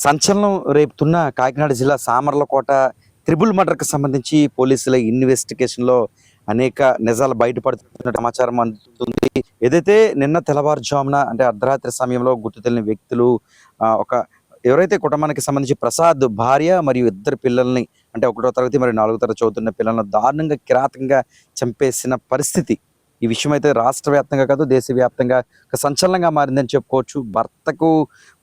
సంచలనం రేపుతున్న కాకినాడ జిల్లా సామర్లకోట త్రిబుల్ మర్డర్కి సంబంధించి పోలీసుల ఇన్వెస్టిగేషన్లో అనేక నిజాలు బయటపడుతున్న సమాచారం అందుతుంది. ఏదైతే నిన్న తెల్లవారుజామున అంటే అర్ధరాత్రి సమయంలో గుర్తు తెలియని వ్యక్తులు ఒక ఎవరైతే కుటుంబానికి సంబంధించి ప్రసాద్ భార్య మరియు ఇద్దరు పిల్లల్ని అంటే ఒకటో తరగతి మరియు నాలుగో తరగతి చదువుతున్న పిల్లలను దారుణంగా కిరాతకంగా చంపేసిన పరిస్థితి ఈ విషయం అయితే రాష్ట్ర వ్యాప్తంగా కాదు దేశవ్యాప్తంగా ఒక సంచలనంగా మారిందని చెప్పుకోవచ్చు. భర్తకు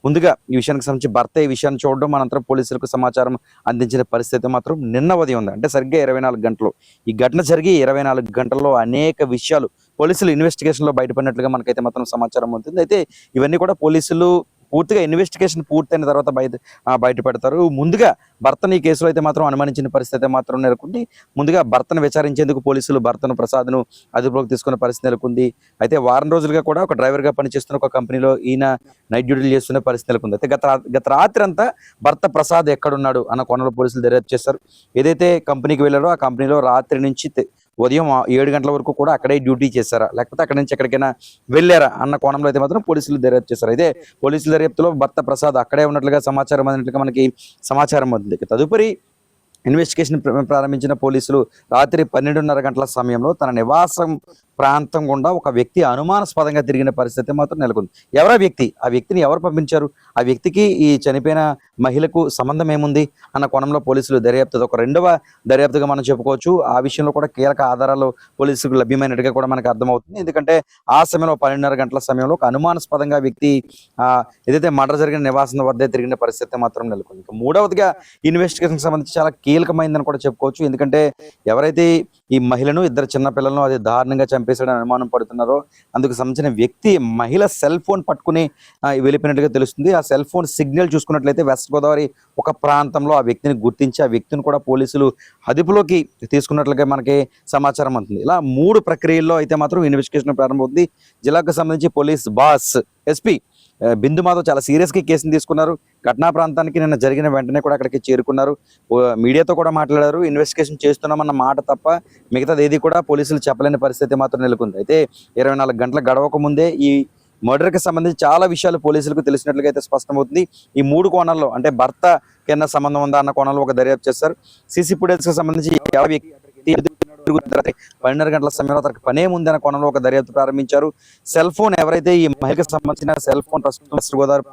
ముందుగా ఈ విషయానికి సంబంధించి భర్త ఈ విషయాన్ని చూడడం అనంతరం పోలీసులకు సమాచారం అందించిన పరిస్థితి మాత్రం నిన్న ఉదయం ఉంది. అంటే సరిగ్గా ఇరవై నాలుగు గంటలు. ఈ ఘటన జరిగి ఇరవై నాలుగు గంటల్లో అనేక విషయాలు పోలీసులు ఇన్వెస్టిగేషన్లో బయటపడినట్లుగా మనకైతే మాత్రం సమాచారం ఉంటుంది. అయితే ఇవన్నీ కూడా పోలీసులు పూర్తిగా ఇన్వెస్టిగేషన్ పూర్తయిన తర్వాత బయట బయటపెడతారు. బయట పెడతారు ముందుగా భర్తని ఈ కేసులో అయితే మాత్రం అనుమానించిన పరిస్థితి అయితే మాత్రం నెలకొంది. ముందుగా భర్తను విచారించేందుకు పోలీసులు భర్తను ప్రసాద్ను అదుపులోకి తీసుకున్న పరిస్థితి నెలకొంది. అయితే వారం రోజులుగా కూడా ఒక డ్రైవర్గా పనిచేస్తున్న ఒక కంపెనీలో ఈయన నైట్ డ్యూటీలు చేస్తున్న పరిస్థితి నెలకొంది. అయితే గత గత రాత్రి అంతా భర్త ప్రసాద్ ఎక్కడున్నాడు అన్న కోణంలో పోలీసులు దర్యాప్తు చేస్తారు. ఏదైతే కంపెనీకి వెళ్ళారో ఆ కంపెనీలో రాత్రి నుంచి ఉదయం ఏడు గంటల వరకు కూడా అక్కడే డ్యూటీ చేశారా? లేకపోతే అక్కడి నుంచి ఎక్కడికైనా వెళ్ళారా? అన్న కోణంలో అయితే మాత్రం పోలీసులు దర్యాప్తు చేశారు. అయితే పోలీసుల దర్యాప్తులో భర్త ప్రసాద్ అక్కడే ఉన్నట్లుగా సమాచారం అందినట్లుగా మనకి సమాచారం అందింది. తదుపరి ఇన్వెస్టిగేషన్ ప్ర- ప్రారంభించిన పోలీసులు రాత్రి పన్నెండున్నర గంటల సమయంలో తన నివాసం ప్రాంతం గుండా ఒక వ్యక్తి అనుమానాస్పదంగా తిరిగిన పరిస్థితి మాత్రం నెలకొంది. ఎవరా వ్యక్తి? ఆ వ్యక్తిని ఎవరు పంపించారు? ఆ వ్యక్తికి ఈ చనిపోయిన మహిళకు సంబంధం ఏముంది? అన్న కోణంలో పోలీసులు దర్యాప్తు ఒక రెండవ దర్యాప్తుగా మనం చెప్పుకోవచ్చు. ఆ విషయంలో కూడా కీలక ఆధారాలు పోలీసులకు లభ్యమైనట్టుగా కూడా మనకు అర్థమవుతుంది. ఎందుకంటే ఆ సమయంలో పన్నెండున్నర గంటల సమయంలో ఒక అనుమానాస్పదంగా వ్యక్తి ఏదైతే మర్డర్ జరిగిన నివాసం వద్దే తిరిగిన పరిస్థితి మాత్రం నెలకొంది. మూడవదిగా ఇన్వెస్టిగేషన్ సంబంధించి చాలా కీలకమైందని కూడా చెప్పుకోవచ్చు. ఎందుకంటే ఎవరైతే ఈ మహిళను ఇద్దరు చిన్నపిల్లలను అది దారుణంగా చంపేశాడని అనుమానం పడుతున్నారో. అందుకు సంబంధించిన వ్యక్తి మహిళ సెల్ ఫోన్ పట్టుకుని వెళ్ళిపోయినట్టుగా తెలుస్తుంది. ఆ సెల్ ఫోన్ సిగ్నల్ చూసుకున్నట్లయితే వెస్ట్ గోదావరి ఒక ప్రాంతంలో ఆ వ్యక్తిని గుర్తించి ఆ వ్యక్తిని కూడా పోలీసులు అదుపులోకి తీసుకున్నట్లుగా మనకి సమాచారం అందుతుంది. ఇలా మూడు ప్రక్రియల్లో అయితే మాత్రం ఇన్వెస్టిగేషన్ ప్రారంభమవుతుంది. జిల్లాకు సంబంధించి police boss SP Bindu Madhav చాలా సీరియస్గా కేసుని తీసుకున్నారు. ఘటనా ప్రాంతానికి నిన్న జరిగిన వెంటనే కూడా అక్కడికి చేరుకున్నారు. మీడియాతో కూడా మాట్లాడారు. ఇన్వెస్టిగేషన్ చేస్తున్నామన్న మాట తప్ప మిగతాది ఏది కూడా పోలీసులు చెప్పలేని పరిస్థితి మాత్రం నెలకొంది. అయితే ఇరవై నాలుగు గంటల గడవక ముందే ఈ మర్డర్కి సంబంధించి చాలా విషయాలు పోలీసులకు తెలిసినట్లుగా అయితే స్పష్టమవుతుంది. ఈ మూడు కోణాల్లో అంటే భర్త కింద సంబంధం ఉందా అన్న కోణంలో ఒక దర్యాప్తు చేస్తారు. సీసీ ఫుటేజ్కి సంబంధించి పన్నెండు గంటల సమయంలో అతనికి పనే ముందు అన్న కోణంలో ఒక దర్యాప్తు ప్రారంభించారు. సెల్ ఫోన్ ఎవరైతే ఈ మహిళకు సంబంధించిన సెల్ ఫోన్ ప్రస్తుతం వెస్ట్ గోదావరి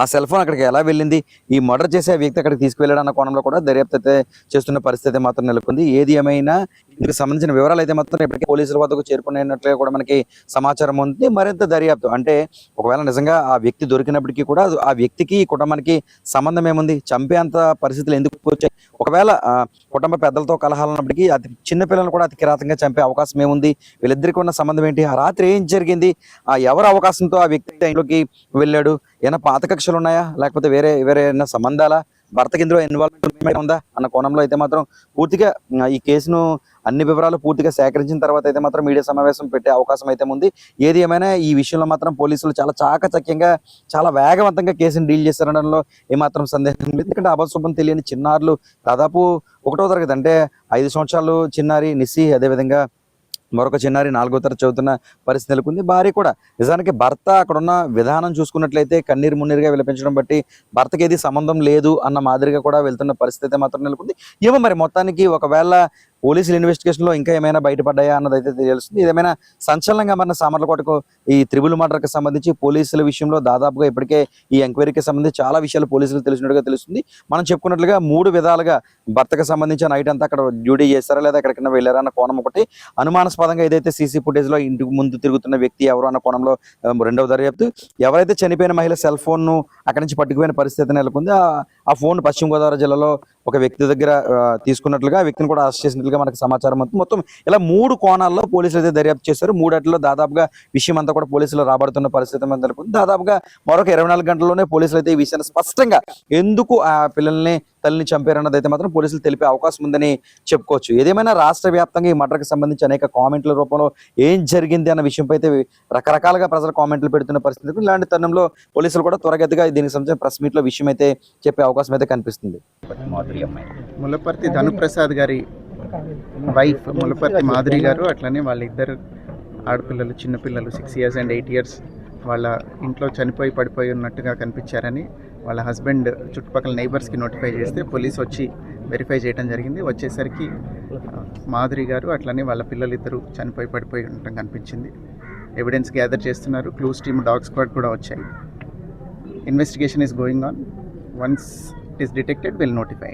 ఆ సెల్ ఫోన్ అక్కడికి ఎలా వెళ్ళింది? ఈ మర్డర్ చేసే వ్యక్తి అక్కడికి తీసుకువెళ్ళాడు అన్న కోణంలో కూడా దర్యాప్తు అయితే చేస్తున్న పరిస్థితి మాత్రం నెలకొంది. ఏది ఏమైనా దీనికి సంబంధించిన వివరాలు అయితే మాత్రం ఇప్పటికే పోలీసుల వద్దకు చేరుకునేటట్లుగా కూడా మనకి సమాచారం ఉంది. మరింత దర్యాప్తు. అంటే ఒకవేళ నిజంగా ఆ వ్యక్తి దొరికినప్పటికీ కూడా ఆ వ్యక్తికి కుటుంబానికి సంబంధం ఏముంది? చంపేంత పరిస్థితులు ఎందుకు వచ్చాయి? ఒకవేళ కుటుంబ పెద్దలతో కలహాలు ఉన్నప్పటికీ అతి చిన్న పిల్లలు కూడా అతి కిరాతంగా చంపే అవకాశం ఏముంది? వీళ్ళిద్దరికి ఉన్న సంబంధం ఏంటి? ఆ రాత్రి ఏం జరిగింది? ఆ ఎవరు అవకాశంతో ఆ వ్యక్తి ఇంట్లోకి వెళ్ళాడు? ఏమైనా పాత కక్షలు ఉన్నాయా? లేకపోతే వేరే వేరే ఏమైనా సంబంధాలా? భర్తకి ఇందులో ఇన్వాల్వ్మెంట్ ఉందా? అన్న కోణంలో అయితే మాత్రం పూర్తిగా ఈ కేసును అన్ని వివరాలు పూర్తిగా సేకరించిన తర్వాత అయితే మాత్రం మీడియా సమావేశం పెట్టే అవకాశం అయితే ఉంది. ఏది ఏమైనా ఈ విషయంలో మాత్రం పోలీసులు చాలా చాకచక్యంగా చాలా వేగవంతంగా కేసును డీల్ చేశారనడంలో ఏమాత్రం సందేహం లేదు. ఎందుకంటే అబశుభం తెలియని చిన్నారులు దాదాపు ఒకటో తరగతి అంటే ఐదు సంవత్సరాలు చిన్నారి నిస్సి అదేవిధంగా మరొక చిన్నారి నాలుగో తరగతి చదువుతున్న పరిస్థితి నెలకొంది. భార్య కూడా నిజానికి భర్త అక్కడ ఉన్న విధానం చూసుకున్నట్లయితే కన్నీరు మున్నీరుగా విలపించడం బట్టి భర్తకి ఏది సంబంధం లేదు అన్న మాదిరిగా కూడా వెళ్తున్న పరిస్థితి మాత్రం నెలకొంది. ఏమో మరి మొత్తానికి ఒకవేళ పోలీసుల ఇన్వెస్టిగేషన్లో ఇంకా ఏమైనా బయటపడ్డాయా అన్నది అయితే తెలుస్తుంది ఏమైనా సంచలనంగా మన సామర్లకోటకు ఈ త్రిబుల్ మర్డర్కి సంబంధించి పోలీసుల విషయంలో దాదాపుగా ఇప్పటికే ఈ ఎంక్వైరీకి సంబంధించి చాలా విషయాలు పోలీసులు తెలిసినట్టుగా తెలుస్తుంది. మనం చెప్పుకున్నట్లుగా మూడు విధాలుగా భర్తకు సంబంధించి నైట్ అంతా అక్కడ డ్యూటీ చేస్తారా లేదా ఎక్కడికైనా వెళ్ళారా అన్న కోణం ఒకటి. అనుమానాస్పదంగా ఏదైతే సీసీ ఫుటేజ్లో ఇంటికి ముందు తిరుగుతున్న వ్యక్తి ఎవరు అన్న కోణంలో రెండవ దర్యాప్తు ఎవరైతే చనిపోయిన మహిళ సెల్ ఫోన్ను అక్కడి నుంచి పట్టుకుపోయిన పరిస్థితి నెలకొంది ఆ ఫోన్ పశ్చిమ గోదావరి జిల్లాలో ఒక వ్యక్తి దగ్గర తీసుకున్నట్లుగా వ్యక్తిని కూడా అరెస్ట్ చేసినట్లుగా మనకు సమాచారం ఉంది మొత్తం ఇలా మూడు కోణాల్లో పోలీసులు అయితే దర్యాప్తు చేశారు. మూడట్లో దాదాపుగా విషయం అంతా కూడా పోలీసులు రాబడుతున్న పరిస్థితి దాదాపుగా మరొక ఇరవై నాలుగు గంటల్లోనే పోలీసులు అయితే ఈ విషయాన్ని స్పష్టంగా ఎందుకు ఆ పిల్లల్ని తల్లిని చంపారన్నది అయితే మాత్రం పోలీసులు తెలిపే అవకాశం ఉందని చెప్పుకోవచ్చు. ఏదేమైనా రాష్ట్ర వ్యాప్తంగా ఈ మర్డర్కి సంబంధించి అనేక కామెంట్ల రూపంలో ఏం జరిగింది అన్న విషయంపై అయితే రకరకాలుగా ప్రజలు కామెంట్లు పెడుతున్న పరిస్థితి ఇలాంటి తరుణంలో పోలీసులు కూడా త్వరగతిగా దీనికి సంబంధించిన ప్రెస్ మీట్లో విషయం అయితే చెప్పే అవకాశం అయితే కనిపిస్తుంది. మాధురి అమ్మాయి ములపర్తి ధనుప్రసాద్ గారి వైఫ్ ములపర్తి మాధురి గారు అట్లనే వాళ్ళిద్దరు ఆడపిల్లలు చిన్నపిల్లలు six years and eight years వాళ్ళ ఇంట్లో చనిపోయి పడిపోయి ఉన్నట్టుగా కనిపించారని వాళ్ళ హస్బెండ్ చుట్టుపక్కల నైబర్స్కి నోటిఫై చేస్తే పోలీస్ వచ్చి వెరిఫై చేయడం జరిగింది. వచ్చేసరికి మాధురి గారు అట్లనే వాళ్ళ పిల్లలిద్దరూ చనిపోయి పడిపోయి ఉండటం కనిపించింది. ఎవిడెన్స్ గ్యాదర్ చేస్తున్నారు. క్లూస్ టీమ్ డాగ్ స్క్వాడ్ కూడా వచ్చాయి. Investigation is going on once it is detected will notify